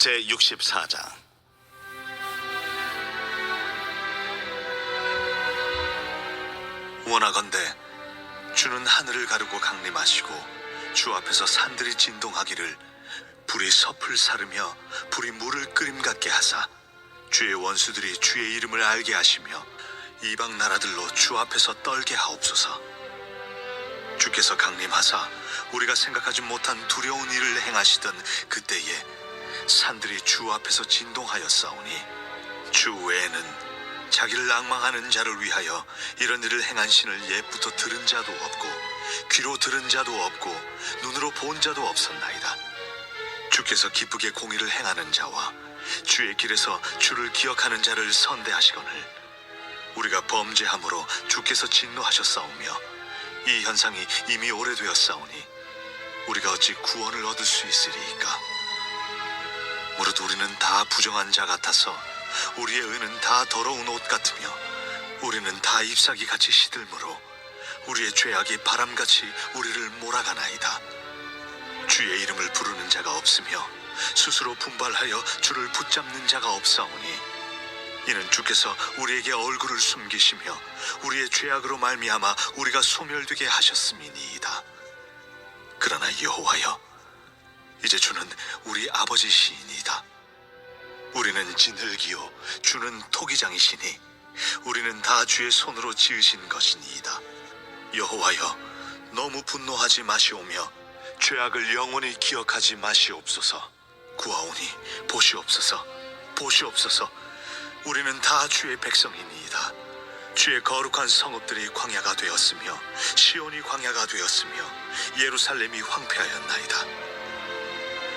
제 64장. 원하건대 주는 하늘을 가르고 강림하시고 주 앞에서 산들이 진동하기를 불이 섭을 사르며 불이 물을 끓임 같게 하사 주의 원수들이 주의 이름을 알게 하시며 이방 나라들로 주 앞에서 떨게 하옵소서. 주께서 강림하사 우리가 생각하지 못한 두려운 일을 행하시던 그때에 산들이 주 앞에서 진동하였사오니 주 외에는 자기를 낭망하는 자를 위하여 이런 일을 행한 신을 옛부터 들은 자도 없고 귀로 들은 자도 없고 눈으로 본 자도 없었나이다. 주께서 기쁘게 공의를 행하는 자와 주의 길에서 주를 기억하는 자를 선대하시거늘 우리가 범죄함으로 주께서 진노하셨사오며 이 현상이 이미 오래되었사오니 우리가 어찌 구원을 얻을 수 있으리이까 무릇 우리는 다 부정한 자 같아서 우리의 의는 다 더러운 옷 같으며 우리는 다 잎사귀 같이 시들므로 우리의 죄악이 바람같이 우리를 몰아가나이다. 주의 이름을 부르는 자가 없으며 스스로 분발하여 주를 붙잡는 자가 없사오니 이는 주께서 우리에게 얼굴을 숨기시며 우리의 죄악으로 말미암아 우리가 소멸되게 하셨음이니이다. 그러나 여호와여 이제 주는 우리 아버지시이니이다. 우리는 진흙이요 주는 토기장이시니 우리는 다 주의 손으로 지으신 것이니이다. 여호와여 너무 분노하지 마시오며 죄악을 영원히 기억하지 마시옵소서. 구하오니 보시옵소서 보시옵소서. 우리는 다 주의 백성이니이다. 주의 거룩한 성읍들이 광야가 되었으며 시온이 광야가 되었으며 예루살렘이 황폐하였나이다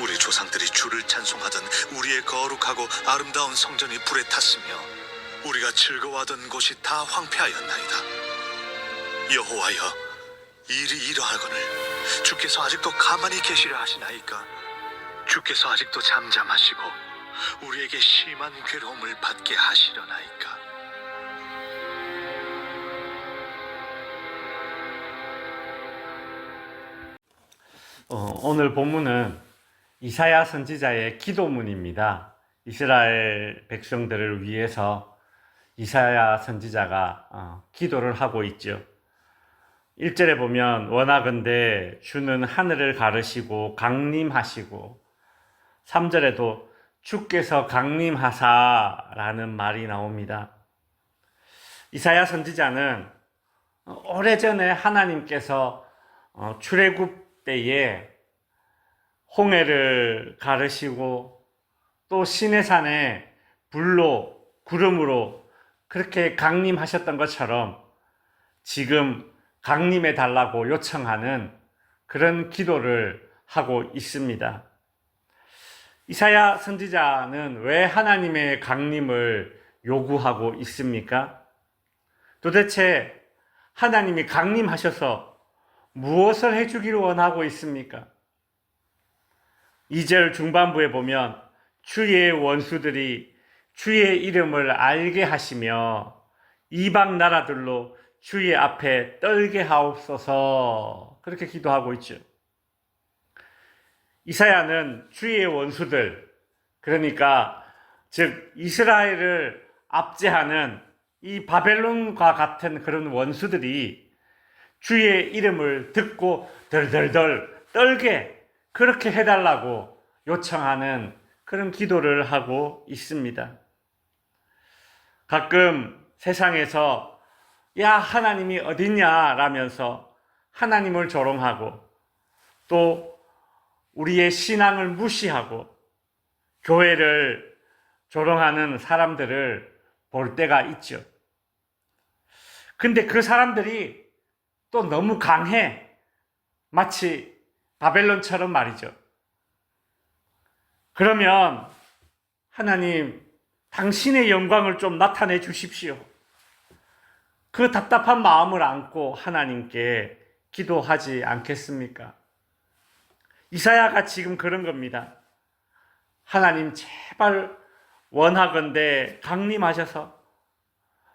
우리 조상들이 주를 찬송하던 우리의 거룩하고 아름다운 성전이 불에 탔으며 우리가 즐거워하던 곳이 다 황폐하였나이다. 여호와여, 일이 이러하거늘 주께서 아직도 가만히 계시려 하시나이까? 주께서 아직도 잠잠하시고 우리에게 심한 괴로움을 받게 하시려나이까? 어, 오늘 본문은 이사야 선지자의 기도문입니다. 이스라엘 백성들을 위해서 이사야 선지자가 어, 기도를 하고 있죠. 1절에 보면 원하건대 주는 하늘을 가르시고 강림하시고 3절에도 주께서 강림하사라는 말이 나옵니다. 이사야 선지자는 오래전에 하나님께서 어, 출애굽 때에 홍해를 가르시고 또 시내산에 불로 구름으로 그렇게 강림하셨던 것처럼 지금 강림해 달라고 요청하는 그런 기도를 하고 있습니다. 이사야 선지자는 왜 하나님의 강림을 요구하고 있습니까? 도대체 하나님이 강림하셔서 무엇을 해주기를 원하고 있습니까? 2절 중반부에 보면 주의 원수들이 주의 이름을 알게 하시며 이방 나라들로 주의 앞에 떨게 하옵소서 그렇게 기도하고 있죠. 이사야는 주의 원수들 그러니까 즉 이스라엘을 압제하는 이 바벨론과 같은 그런 원수들이 주의 이름을 듣고 덜덜덜 떨게 그렇게 해달라고 요청하는 그런 기도를 하고 있습니다. 가끔 세상에서 야, 하나님이 어딨냐? 라면서 하나님을 조롱하고 또 우리의 신앙을 무시하고 교회를 조롱하는 사람들을 볼 때가 있죠. 근데 그 사람들이 또 너무 강해. 마치 바벨론처럼 말이죠. 그러면 하나님, 당신의 영광을 좀 나타내 주십시오. 그 답답한 마음을 안고 하나님께 기도하지 않겠습니까? 이사야가 지금 그런 겁니다. 하나님 제발 원하건대 강림하셔서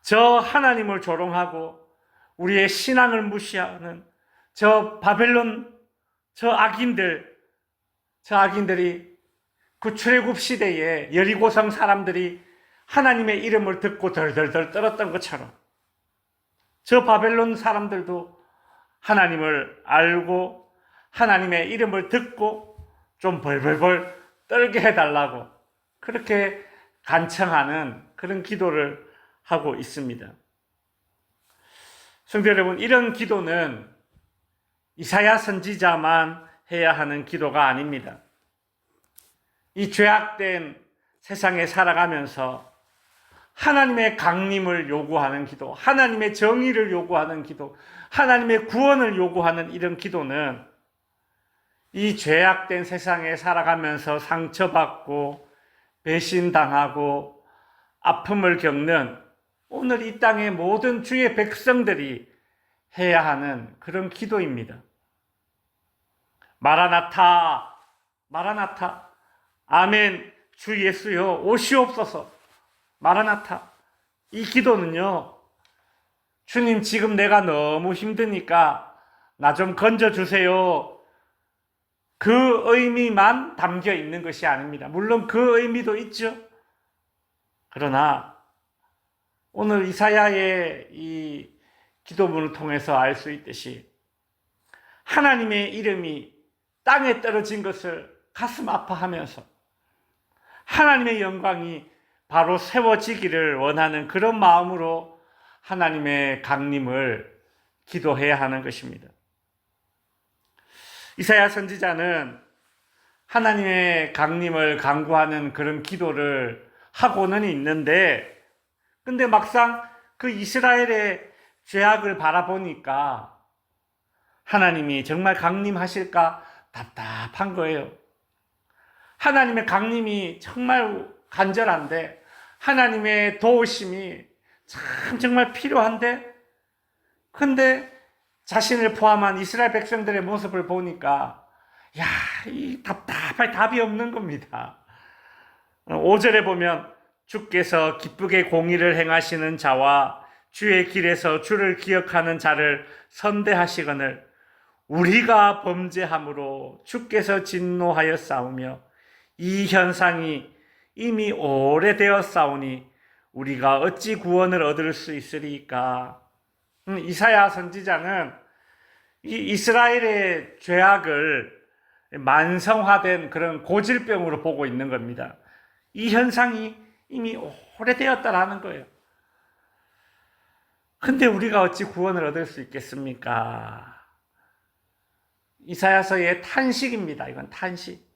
저 하나님을 조롱하고 우리의 신앙을 무시하는 저 바벨론 저 악인들 저 악인들이 그 출애굽 시대에 여리고성 사람들이 하나님의 이름을 듣고 덜덜덜 떨었던 것처럼 저 바벨론 사람들도 하나님을 알고 하나님의 이름을 듣고 좀 벌벌벌 떨게 해달라고 그렇게 간청하는 그런 기도를 하고 있습니다. 성도 여러분, 이런 기도는 이사야 선지자만 해야 하는 기도가 아닙니다. 이 죄악된 세상에 살아가면서 하나님의 강림을 요구하는 기도, 하나님의 정의를 요구하는 기도, 하나님의 구원을 요구하는 이런 기도는 이 죄악된 세상에 살아가면서 상처받고 배신당하고 아픔을 겪는 오늘 이 땅의 모든 주의 백성들이 해야 하는 그런 기도입니다. 마라나타, 마라나타, 아멘, 주 예수여, 오시옵소서, 마라나타. 이 기도는요, 주님 지금 내가 너무 힘드니까 나 좀 건져주세요. 그 의미만 담겨 있는 것이 아닙니다. 물론 그 의미도 있죠. 그러나 오늘 이사야의 이 기도문을 통해서 알 수 있듯이 하나님의 이름이 땅에 떨어진 것을 가슴 아파하면서 하나님의 영광이 바로 세워지기를 원하는 그런 마음으로 하나님의 강림을 기도해야 하는 것입니다. 이사야 선지자는 하나님의 강림을 강구하는 그런 기도를 하고는 있는데 근데 막상 그 이스라엘의 죄악을 바라보니까 하나님이 정말 강림하실까 답답한 거예요. 하나님의 강림이 정말 간절한데 하나님의 도우심이 참 정말 필요한데 근데 자신을 포함한 이스라엘 백성들의 모습을 보니까 야, 이 답답할 답이 없는 겁니다. 5절에 보면 주께서 기쁘게 공의를 행하시는 자와 주의 길에서 주를 기억하는 자를 선대하시거늘 우리가 범죄함으로 주께서 진노하여 싸우며 이 현상이 이미 오래되어 싸우니 우리가 어찌 구원을 얻을 수 있으리까? 음, 이사야 선지자는 이 이스라엘의 죄악을 만성화된 그런 고질병으로 보고 있는 겁니다. 이 현상이 이미 오래되었다라는 거예요. 근데 우리가 어찌 구원을 얻을 수 있겠습니까? 이사야서의 탄식입니다. 이건 탄식.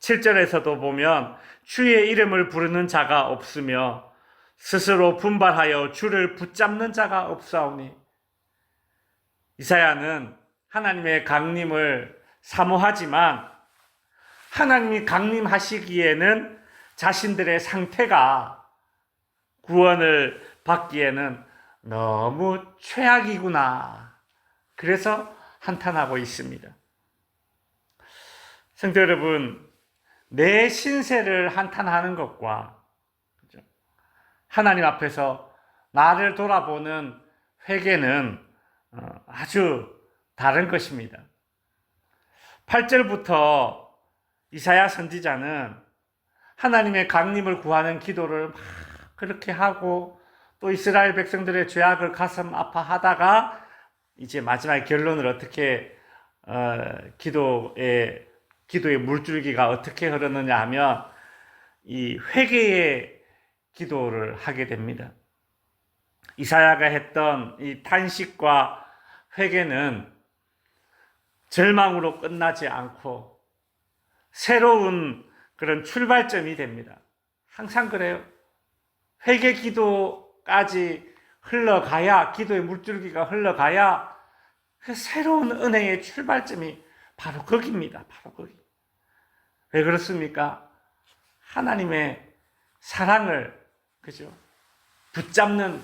7절에서도 보면 주의 이름을 부르는 자가 없으며 스스로 분발하여 주를 붙잡는 자가 없사오니 이사야는 하나님의 강림을 사모하지만 하나님이 강림하시기에는 자신들의 상태가 구원을 받기에는 너무 최악이구나. 그래서 한탄하고 있습니다. 성도 여러분, 내 신세를 한탄하는 것과? 하나님 앞에서 나를 돌아보는 회개는 어, 아주 다른 것입니다. 8절부터 이사야 선지자는 하나님의 강림을 구하는 기도를 막 그렇게 하고 또 이스라엘 백성들의 죄악을 가슴 아파하다가 이제 마지막 결론을 어떻게 어, 기도의 기도의 물줄기가 어떻게 흐르느냐 하면 이 회개의 기도를 하게 됩니다. 이사야가 했던 이 탄식과 회개는 절망으로 끝나지 않고 새로운 그런 출발점이 됩니다. 항상 그래요. 회개 기도까지 흘러가야, 기도의 물줄기가 흘러가야 그 새로운 은혜의 출발점이 바로 거기입니다. 바로 거기. 왜 그렇습니까? 하나님의 사랑을, 그죠? 붙잡는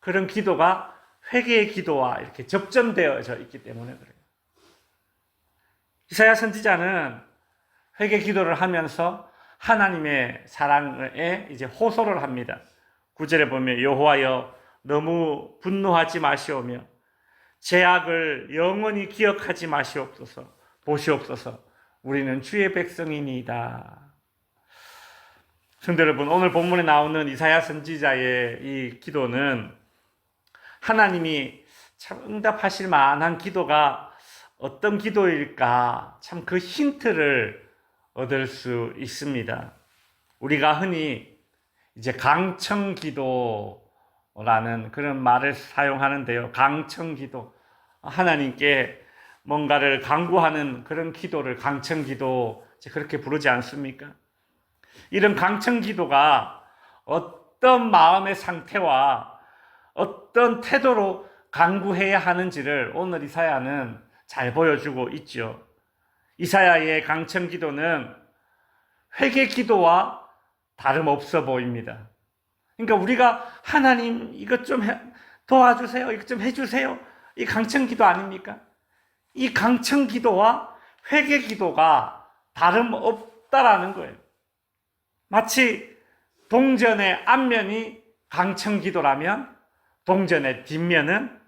그런 기도가 회개의 기도와 이렇게 접점되어져 있기 때문에 그래요. 이사야 선지자는 회개 기도를 하면서 하나님의 사랑에 이제 호소를 합니다. 구절에 보면 여호와여 너무 분노하지 마시오며 죄악을 영원히 기억하지 마시옵소서 보시옵소서 우리는 주의 백성이니이다. 성도 여러분, 오늘 본문에 나오는 이사야 선지자의 이 기도는 하나님이 참 응답하실 만한 기도가 어떤 기도일까 참 그 힌트를 얻을 수 있습니다. 우리가 흔히 이제 강청 기도 라는 그런 말을 사용하는데요. 강청 기도. 하나님께 뭔가를 강구하는 그런 기도를 강청 기도 그렇게 부르지 않습니까? 이런 강청 기도가 어떤 마음의 상태와 어떤 태도로 강구해야 하는지를 오늘 이사야는 잘 보여주고 있죠. 이사야의 강청 기도는 회개 기도와 다름없어 보입니다. 그러니까 우리가 하나님 이것 좀 해- 도와주세요. 이것 좀 해주세요. 이 강청 기도 아닙니까? 이 강청 기도와 회개 기도가 다름없다라는 거예요. 마치 동전의 앞면이 강청 기도라면 동전의 뒷면은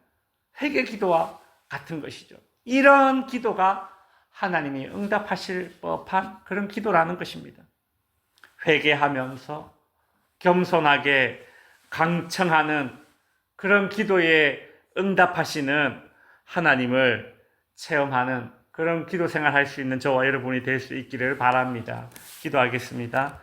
회개 기도와 같은 것이죠. 이런 기도가 하나님이 응답하실 법한 그런 기도라는 것입니다. 회개하면서 겸손하게 강청하는 그런 기도에 응답하시는 하나님을 체험하는 그런 기도 생활 할 수 있는 저와 여러분이 될 수 있기를 바랍니다. 기도하겠습니다.